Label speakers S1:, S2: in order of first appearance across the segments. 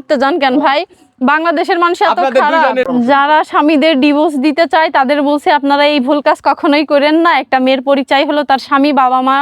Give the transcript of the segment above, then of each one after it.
S1: মারতে যান কেন ভাই? বাংলাদেশের মানুষ এত খারাপ। যারা স্বামীদের ডিভোর্স দিতে চায় তাদের বলছে আপনারা এই ভুল কাজ কখনোই করেন না। একটা মেয়ের পরিচয় হলো তার স্বামী বাবা মা।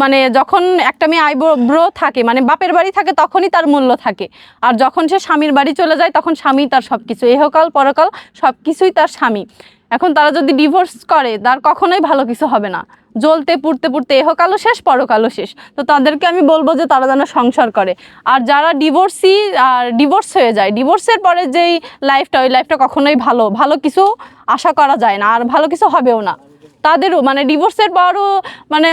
S1: মানে যখন একটা মেয়ে আইব্রো থাকে মানে বাপের বাড়ি থাকে তখনই তার মূল্য থাকে। আর যখন সে স্বামীর বাড়ি চলে যায় তখন স্বামী তার সব কিছু এহকাল পরকাল সব কিছুই তার স্বামী। এখন তারা যদি ডিভোর্স করে, তার কখনোই ভালো কিছু হবে না। জ্বলতে, পুড়তে পুড়তে এহকালও শেষ পরকালও শেষ। তো তাদেরকে আমি বলব যে তারা যেন সংসার করে। আর যারা ডিভোর্সি আর ডিভোর্স হয়ে যায় ডিভোর্সের পরে যেই লাইফটা ওই লাইফটা কখনোই ভালো ভালো কিছু আশা করা যায় না, আর ভালো কিছু হবেও না। তাদেরও মানে ডিভোর্সের পরও মানে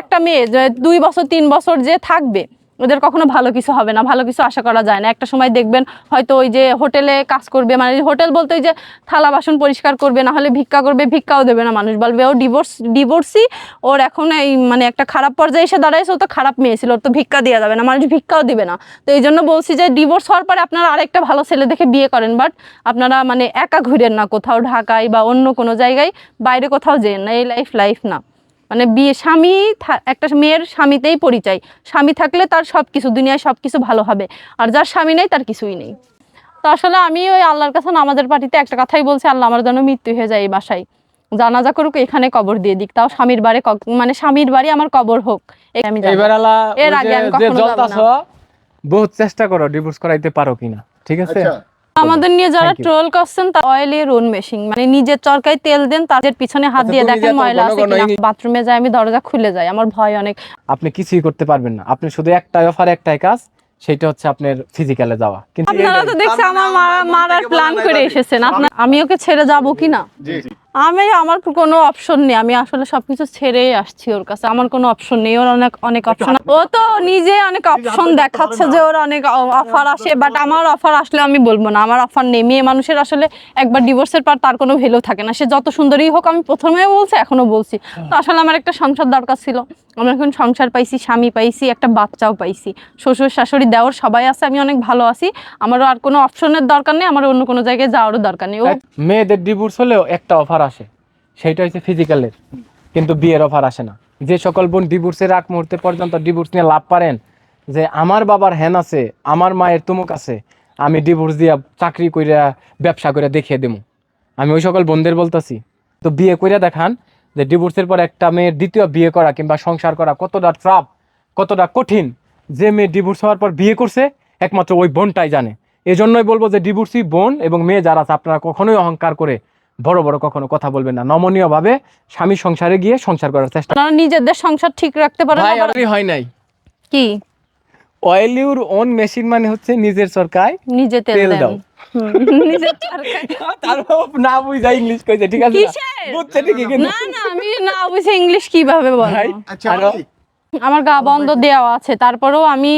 S1: একটা মেয়ে দুই বছর, তিন বছর যে থাকবে ওদের কখনো ভালো কিছু হবে না, ভালো কিছু আশা করা যায় না। একটা সময় দেখবেন হয়তো ওই যে হোটেলে কাজ করবে মানে হোটেল বলতে যে থালা বাসন পরিষ্কার করবে, না হলে ভিক্ষা করবে, ভিক্ষাও দেবে না মানুষ। বলবে, ও ডিভোর্স ডিভোর্সই ওর এখন এই মানে একটা খারাপ পর্যায়ে এসে দাঁড়াইছে, ও তো খারাপ মেয়ে ছিল, ওর তো ভিক্ষা দেওয়া যাবে না, মানুষ ভিক্ষাও দিবে না। তো এই জন্য বলছি যে ডিভোর্স হওয়ার পরে আপনারা আরেকটা ভালো ছেলে দেখে বিয়ে করেন বাট আপনারা মানে একা ঘুরেন না কোথাও, ঢাকায় বা অন্য কোনো জায়গায়, বাইরে কোথাও যেন না, এই লাইফ লাইফ না। মানে বিয়ে স্বামী একটা মেয়ের স্বামীতেই পরিচয়। স্বামী থাকলে তার সব কিছু দুনিয়ায় সব কিছু ভালো হবে। আর যার স্বামী নেই তার কিছুই নেই। তো আসলে আমি ওই আল্লাহর কাছে নামাজের পার্টিতে একটা কথাই বলছি আল্লাহ আমার যেন মৃত্যু হয়ে যায় এই বাসায়। জানাজা করুক এখানে কবর দিয়ে দিক। তাও স্বামীর বাড়ি ক- মানে স্বামীর বাড়ি আমার কবর হোক। আমি এর আগে
S2: যে-
S1: আমি কখনো
S2: বহুত চেষ্টা করো ডিভোর্স করাইতে পারো কিনা। ঠিক আছে?
S3: আচ্ছা।
S1: আমাদের নিয়ে যারা ট্রোল করছেন তা অয়েলি রুন মেশিং মানে নিজের চরকায় তেল দেন তাদের পিছনে হাত
S2: আচ্ছা,
S1: দিয়ে দেখেন ময়লা আছে কিনা। বাথরুমে যাই আমি দরজা খুলে যাই আমার ভয় অনেক।
S2: আপনি কিছুই করতে পারবেন না। আপনি শুধু একটাই অফার একটাই কাজ সেটা হচ্ছে আপনার ফিজিক্যালে যাওয়া। কিন্তু
S1: আপনারা তো দেখছেন আমার মারা মারার প্ল্যান করে এসেছেন। আপনার আমি ওকে ছেড়ে যাব কিনা? জি
S3: জি।
S1: আমি আমার কোনো অপশন নেই। আমি আসলে সবকিছু ছেড়েই আসছি ওর কাছে। আমার কোনো অপশন নেই। ওর অনেক অনেক অপশন ও তো নিজে অনেক অপশন দেখাচ্ছে যে ওর অনেক অফার আসে। বাট আমার অফার আসলে আমি বলব না। আমার অফার নেই। মেয়ে মানুষের আসলে একবার ডিভোর্সের পর তার কোনো ভ্যালু থাকে না। সে যত সুন্দরই হোক আমি প্রথমেও বলছি এখনও বলছি। তো আসলে আমার একটা সংসার দরকার ছিল। আমি এখন সংসার পাইছি স্বামী পাইছি একটা বাচ্চাও পাইছি। শ্বশুর শাশুড়ি দেওয়ার সবাই আছে আমি অনেক ভালো আছি। আমারও আর কোনো অপশনের দরকার নেই। আমার অন্য কোনো জায়গায় যাওয়ারও দরকার নেই।
S2: মেয়েদের ডিভোর্স হলেও একটা অফার আসে সেটা হচ্ছে ফিজিক্যালের কিন্তু বিয়ের অফার আসে না। যে সকল বোন ডিভোর্সের আগ মুহূর্তে পর্যন্ত ডিভোর্স নিয়ে লাভ পারেন, যে আমার বাবার হ্যান আছে, আমার মায়ের তুমুক আছে, আমি ডিভোর্স দিয়া চাকরি কইরা ব্যবসা করে দেখিয়ে দেবো আমি ওই সকল বোনদের বলতেছি, তো বিয়ে কইরা দেখান যে ডিভোর্সের পর একটা মেয়ের দ্বিতীয় বিয়ে করা কিংবা সংসার করা কতটা ট্রাপ কতটা কঠিন। যে মেয়ে ডিভোর্স হওয়ার পর বিয়ে করছে, একমাত্র ওই বোনটাই জানে। এই জন্যই বলব যে ডিভোর্সি বোন এবং মেয়ে যারা আছে, আপনারা কখনোই অহংকার করে বড় বড় কখনো কথা বলবেন না। নমনীয় ভাবে স্বামী সংসারে গিয়ে সংসার করার চেষ্টা
S1: আপনারা নিজেদের সংসার ঠিক রাখতে পারেন
S2: ভাই হয় নাই।
S1: কি?
S2: অয়েল ইউর ওন মেশিন মানে হচ্ছে নিজের সরকায়
S1: নিজে তেল
S2: দাও। না বুঝা ইংলিশ কইছে ঠিক আছে না? বুঝছে ঠিকই কিন্তু।
S1: না না আমি না বুঝে ইংলিশ কীভাবে
S2: ভাই
S1: বলব
S3: আচ্ছা
S1: আমার গা বন্ধ দেওয়া আছে। তারপরেও আমি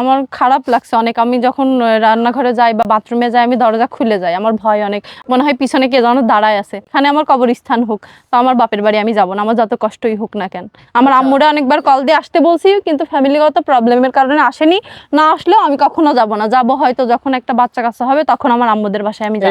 S1: আমার খারাপ লাগছে অনেক। আমি যখন রান্নাঘরে যাই বা বাথরুমে যাই আমি দরজা খুলে যাই। আমার ভয় অনেক। মনে হয় পিছনে কে যেন দাঁড়ায় আছে। এখানে আমার কবরস্থান হোক। তো আমার বাপের বাড়ি আমি যাব না। আমার যত কষ্টই হোক না কেন। আমার আম্মুরা অনেকবার কল দিয়ে আসতে বলছি কিন্তু ফ্যামিলিগত প্রবলেমের কারণে আসেনি। না আসলেও আমি কখনো যাব না। যাব হয়তো যখন একটা বাচ্চা কাচ্চা হবে তখন আমার আম্মুদের বাসায় আমি যাব।